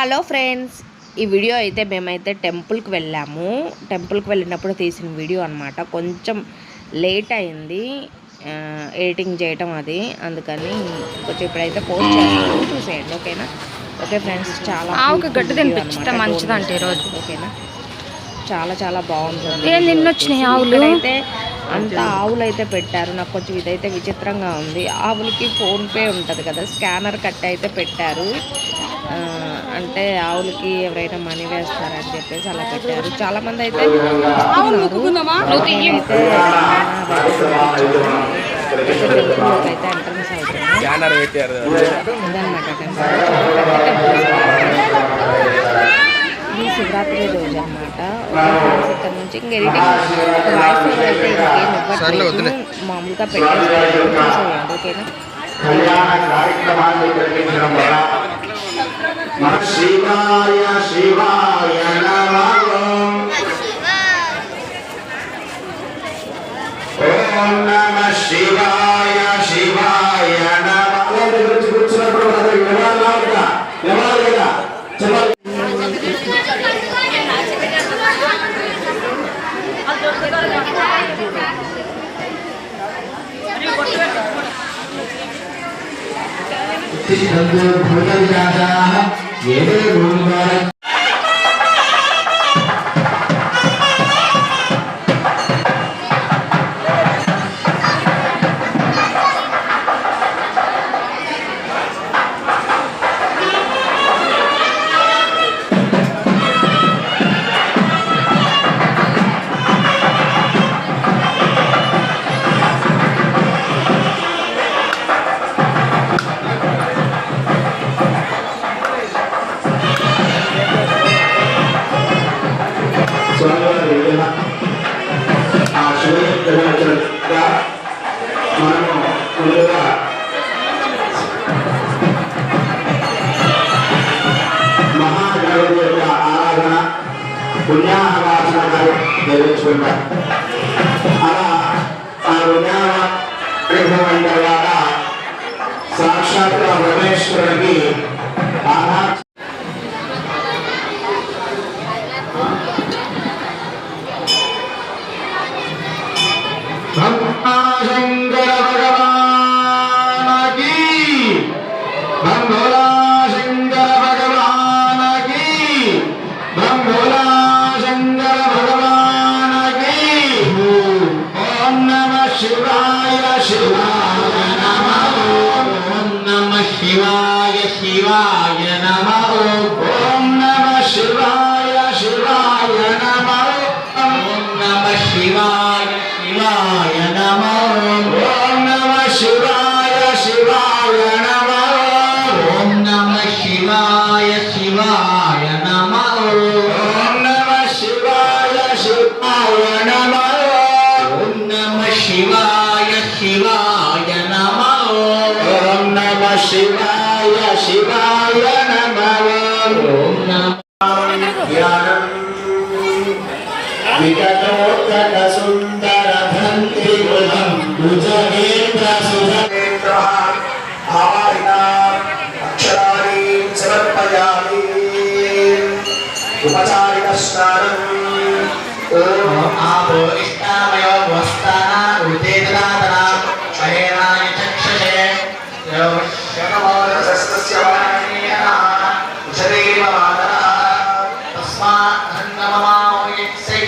Hello friends ఈ video అయితే మేమైతే టెంపుల్కి వెళ్ళాము. టెంపుల్కి వెళ్ళినప్పుడు తీసిన వీడియో అనమాట కొంచెం లేట్ అయింది ఎడిటింగ్ చేయటం అది. అందుకని కొంచెం ఇప్పుడైతే పోస్ట్ చేస్తాను. చూసేయండి ఓకేనా? ఓకే ఫ్రెండ్స్ చాలా గడ్డి అన్నమాట. మంచిదంట ఈరోజు. ఓకేనా? చాలా చాలా బాగుంటుంది నిన్న వచ్చినాయి ఆవులు? అయితే అంత ఆవులు అయితే పెట్టారు. నాకు కొంచెం ఇదైతే విచిత్రంగా ఉంది. ఆవులకి ఫోన్ పే ఉంటుంది కదా స్కానర్ కట్ అయితే పెట్టారు అంటే ఆవులకి ఎవరైనా మనీ వేస్తారని చెప్పేసి అలా పెట్టారు. చాలా మంది అయితే అయితే శివరాత్రి రోజు అనమాట ఇక్కడ నుంచి ఇంక మామూలుగా పెట్టేసి ఓకేనా శివాయ శివాయ నమః ఓం నమ శివాయ శివాయ నమః గురించి కూర్చున్నప్పుడు వినాలా వినాలి కదా? చెప్పాలి எது చేసుకున్నాం అలా ఆ రుణాల తర్వాత సాక్షాత్ పరమేశ్వరుడికి శివాయ శివాయ నమ. ఓం నమ శివాయ శివాయ నమ. ఓం నమ. ధ్యానం. వికటోత్తర సుందర ధంతి గృహం భుజగేంద్ర సుధేంద్ర భావాయినా అక్షరాణి సమర్పయామి. ఉపచారిక స్నానం. ఓం ఆపో ఇష్టామయో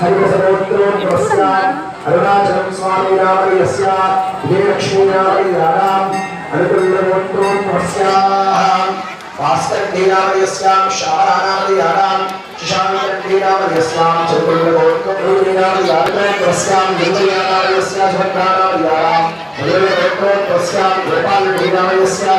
हरिवसरोत्रोण प्रस्यात् अरुणाचलं स्वामी रामयस्यात् हे लक्ष्मीनामयि राधाम् अनुकुल्लवोत्रोण प्रस्यात् भास्करधीरामयस्यां शारानामयानां शिशान्तरधीरामयस्यां चतुर्गोत्कभूतिरामयात्रस्यां लिङ्गयानामयस्या सुभद्रानामयानां भद्रगोत्कोत्कस्यां गोपालधीरामयस्यां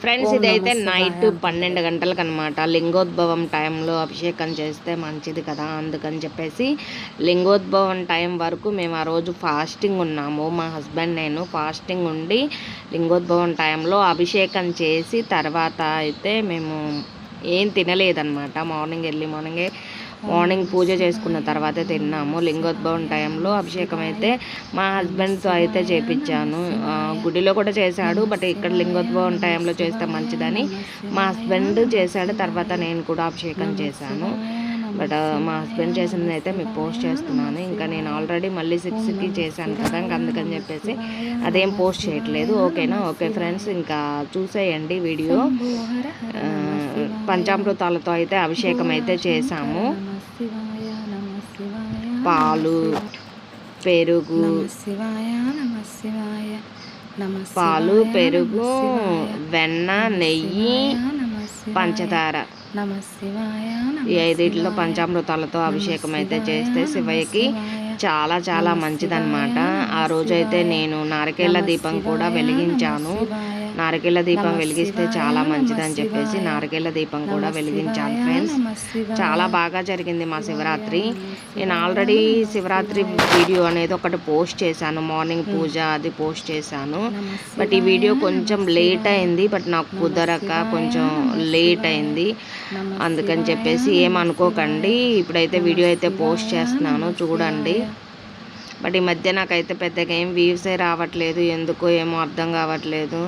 ఫ్రెండ్స్ ఇదైతే నైట్ పన్నెండు గంటలకు అనమాట లింగోద్భవం టైంలో అభిషేకం చేస్తే మంచిది కదా అందుకని చెప్పేసి లింగోద్భవం టైం వరకు మేము ఆ రోజు ఫాస్టింగ్ ఉన్నాము. మా హస్బెండ్ నేను ఫాస్టింగ్ ఉండి లింగోద్భవం టైంలో అభిషేకం చేసి తర్వాత అయితే మేము ఏం తినలేదన్నమాట. మార్నింగ్ ఎర్లీ మార్నింగే మార్నింగ్ పూజ చేసుకున్న తర్వాత తిన్నాము. లింగోద్భవం టైంలో అభిషేకం అయితే మా హస్బెండ్తో అయితే చేపించాను. గుడిలో కూడా చేశాడు బట్ ఇక్కడ లింగోద్భవం టైంలో చేస్తే మంచిదని మా హస్బెండ్ చేశాడు. తర్వాత నేను కూడా అభిషేకం చేశాను. బట్ మా హస్బెండ్ చేసింది అయితే మీకు పోస్ట్ చేస్తున్నాను. ఇంకా నేను ఆల్రెడీ మళ్ళీ సిక్స్కి చేశాను కదా ఇంకా అందుకని చెప్పేసి అదేం పోస్ట్ చేయట్లేదు. ఓకేనా? ఓకే ఫ్రెండ్స్ ఇంకా చూసేయండి వీడియో. పంచామృతాలతో అయితే అభిషేకం అయితే చేశాము. పాలు పెరుగు శివాయ పాలు పెరుగు వెన్న నెయ్యి పంచదార. ఈ ఐదింటిలో పంచామృతాలతో అభిషేకం అయితే చేస్తే శివయ్యకి చాలా చాలా మంచిదన్నమాట. ఆ రోజైతే నేను నారికేళ్ళ దీపం కూడా వెలిగించాను. నారికేళ్ళ దీపం వెలిగిస్తే చాలా మంచిదని చెప్పేసి నారికేళ్ళ దీపం కూడా వెలిగించాను ఫ్రెండ్స్. చాలా బాగా జరిగింది మా శివరాత్రి. నేను ఆల్రెడీ శివరాత్రి వీడియో అనేది ఒకటి పోస్ట్ చేశాను మార్నింగ్ పూజ అది పోస్ట్ చేశాను. బట్ ఈ వీడియో కొంచెం లేట్ అయింది బట్ నాకు కుదరక కొంచెం లేట్ అయింది. అందుకని చెప్పేసి ఏమనుకోకండి ఇప్పుడైతే వీడియో అయితే పోస్ట్ చేస్తున్నాను చూడండి. బట్ ఈ మధ్య నాకైతే పెద్దగా ఏం వ్యూసే రావట్లేదు ఎందుకో ఏమో అర్థం కావట్లేదు.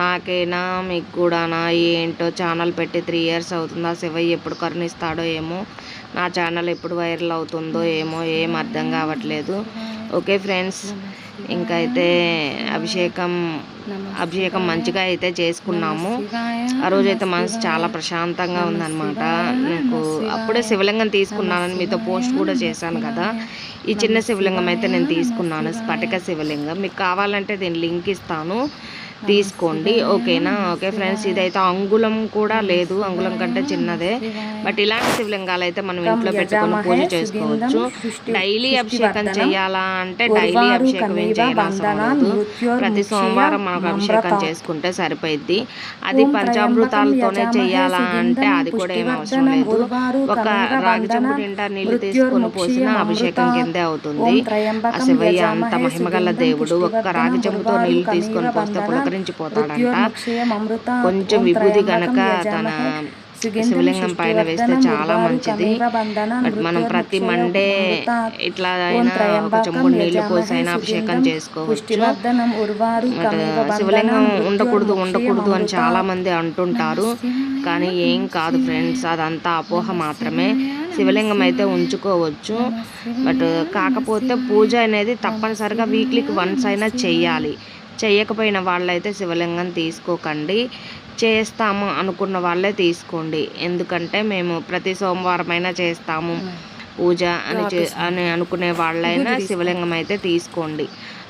నాకైనా మీకు కూడానా ఏంటో ఛానల్ పెట్టి త్రీ ఇయర్స్ అవుతుందా శివయ్య ఎప్పుడు కరుణిస్తాడో ఏమో నా ఛానల్ ఎప్పుడు వైరల్ అవుతుందో ఏమో ఏం అర్థం కావట్లేదు. ఓకే ఫ్రెండ్స్ ఇంకా అయితే అభిషేకం అభిషేకం మంచిగా అయితే చేసుకున్నాము. ఆ రోజు అయితే మనసు చాలా ప్రశాంతంగా ఉందన్నమాట. నాకు అప్పుడే శివలింగం తీసుకున్నానని మీతో పోస్ట్ కూడా చేశాను కదా. ఈ చిన్న శివలింగం అయితే నేను తీసుకున్నాను స్ఫటిక శివలింగం. మీకు కావాలంటే దీని లింక్ ఇస్తాను. తీసుకోండి. ఓకేనా? ఓకే ఫ్రెండ్స్ ఇదైతే అంగుళం కూడా లేదు. అంగుళం కంటే చిన్నదే. బట్ ఇలాంటి శివలింగాలు అయితే మనం ఇంట్లో పెట్టుకొని పూజ చేసుకోవచ్చు. డైలీ అభిషేకం చేయాలా అంటే డైలీ అభిషేకం ఏం లేదు. ప్రతి సోమవారం మనకు అభిషేకం చేసుకుంటే సరిపోయిద్ది. అది పంచామృతాలతోనే చేయాలా అంటే అది కూడా ఏం అవసరం లేదు. ఒక రాగి చెంబు నిండా నీళ్ళు తీసుకొని పోసిన అభిషేకం కిందే అవుతుంది. ఆ శివయ్య అంత మహిమగల దేవుడు ఒక్క రాగి చెంబుతో నీళ్ళు తీసుకొని పోస్తే పులకరించిపోతాడంట కొంచెం విభూది గనక తన శివలింగం పైన వేస్తే చాలా మంచిది. బట్ మనం ప్రతి మండే ఇట్లా అయినా ఒక చెంబు నీళ్ళు పోసి అయినా అభిషేకం చేసుకోవచ్చు. శివలింగం ఉండకూడదు ఉండకూడదు అని చాలా మంది అంటుంటారు. కానీ ఏం కాదు ఫ్రెండ్స్ అదంతా అపోహ మాత్రమే. శివలింగం అయితే ఉంచుకోవచ్చు. బట్ కాకపోతే పూజ అనేది తప్పనిసరిగా వీక్లీకి వన్స్ అయినా చెయ్యాలి. చెయ్యకపోయిన వాళ్ళైతే శివలింగం తీసుకోకండి. చేస్తాము అనుకున్న వాళ్ళే తీసుకోండి. ఎందుకంటే మేము ప్రతి సోమవారం అయినా చేస్తాము పూజ అని చే- అని అనుకునే వాళ్ళైనా శివలింగం అయితే తీసుకోండి.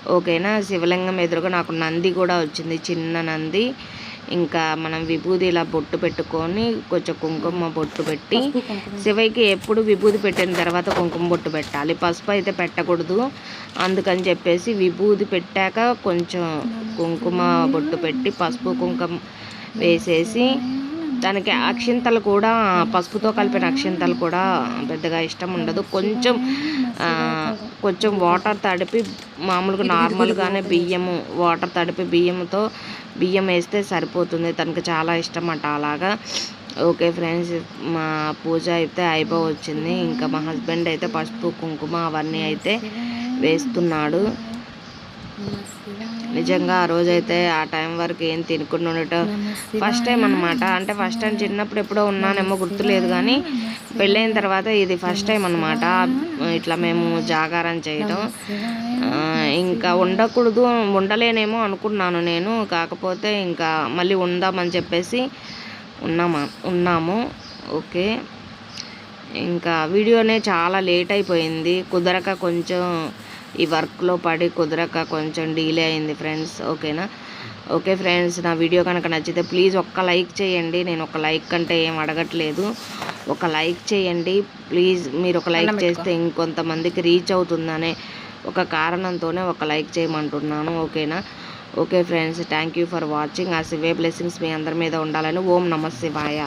ఓకేనా? శివలింగం ఎదురుగా నాకు నంది కూడా వచ్చింది. చిన్న నంది. ఇంకా మనం విభూది ఇలా బొట్టు పెట్టుకొని కొంచెం కుంకుమ బొట్టు పెట్టి శివయ్యకి ఎప్పుడు విభూది పెట్టిన తర్వాత కుంకుమ బొట్టు పెట్టాలి. పసుపు అయితే పెట్టకూడదు. అందుకని చెప్పేసి విభూది పెట్టాక కొంచెం కుంకుమ బొట్టు పెట్టి పసుపు కుంకుమ వేసేసి దానికి అక్షింతలు కూడా పసుపుతో కలిపిన అక్షింతలు కూడా పెద్దగా ఇష్టం ఉండదు. కొంచెం కొంచెం వాటర్ తడిపి మామూలుగా నార్మల్గానే బియ్యము వాటర్ తడిపి బియ్యంతో బియ్యం వేస్తే సరిపోతుంది. తనకు చాలా ఇష్టం అట అలాగా. ఓకే ఫ్రెండ్స్ మా పూజ అయితే అయిపో వచ్చింది. ఇంకా మా హస్బెండ్ అయితే పసుపు కుంకుమ అవన్నీ అయితే వేస్తున్నాడు. నిజంగా ఆ రోజైతే ఆ టైం వరకు ఏం తినకుండా ఉండటం ఫస్ట్ టైం అనమాట అంటే ఫస్ట్ టైం చిన్నప్పుడు ఎప్పుడో ఉన్నానేమో గుర్తులేదు కానీ పెళ్ళైన తర్వాత ఇది ఫస్ట్ టైం అనమాట ఇట్లా మేము జాగారం చేయడం ఆ, ఇంకా ఉండకూడదు ఉండలేనేమో అనుకున్నాను నేను. కాకపోతే ఇంకా మళ్ళీ ఉందామని చెప్పేసి ఉన్నామా ఉన్నాము. ఓకే. ఇంకా వీడియోనే చాలా లేట్ అయిపోయింది. కుదరక కొంచెం ఈ వర్క్లో పడి కుదరక కొంచెం డీలే అయింది ఫ్రెండ్స్ ఓకేనా? ఓకే ఫ్రెండ్స్ నా వీడియో కనుక నచ్చితే ప్లీజ్ ఒక్క లైక్ చేయండి. నేను ఒక లైక్ కంటే ఏం అడగట్లేదు. ఒక లైక్ చేయండి. ప్లీజ్ మీరు ఒక లైక్ చేస్తే ఇంకొంతమందికి రీచ్ అవుతుందనే ఒక కారణంతోనే ఒక లైక్ చేయమంటున్నాను. ఓకేనా? Okay friends thank you for watching ఆ శివే బ్లెస్సింగ్స్ మీ అందరి మీద ఉండాలని ఓం నమ శివాయ.